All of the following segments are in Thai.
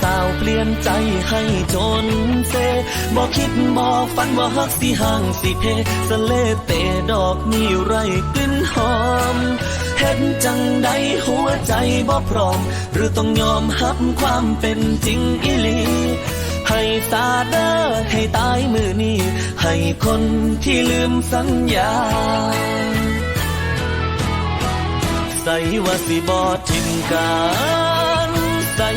สาวเปลี่ยนใจให้จนเซบอกคิดบอกฝันว่าฮักสิห่างสิเพสเลเตดอกมีไรกลิ่นหอมเห็นจังใดหัวใจบ่พร้อม หรือต้องยอมรับความเป็นจริงอีหลีให้สาเดอให้ตายมือนี้ ให้คนที่ลืมสัญญาใส่ว่าสิบอทิมกัน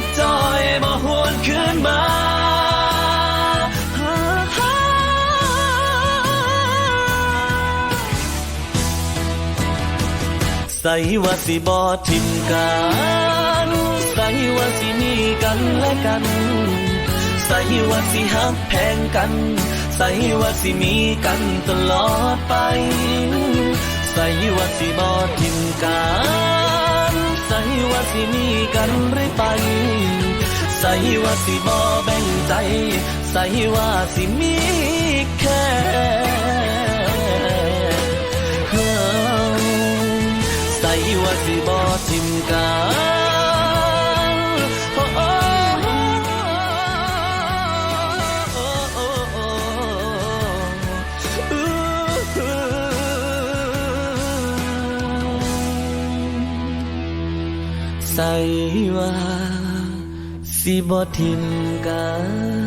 ดจอยมาหวนคืนมาใส่ว่าสิบอทิมกันใส่ว่าสิมีกันและกัน ใส่ว่าสิหักแพงกัน ใส่ว่าสิมีกันตลอดไป ใส่ว่าสิบอทิมกัน ใส่ว่าสิมีกันหรือไป ใส่ว่าสิบอแบ่งใจ ใส่ว่าสิมีแค่ ใส่ว่า สิบ่ทิมกัน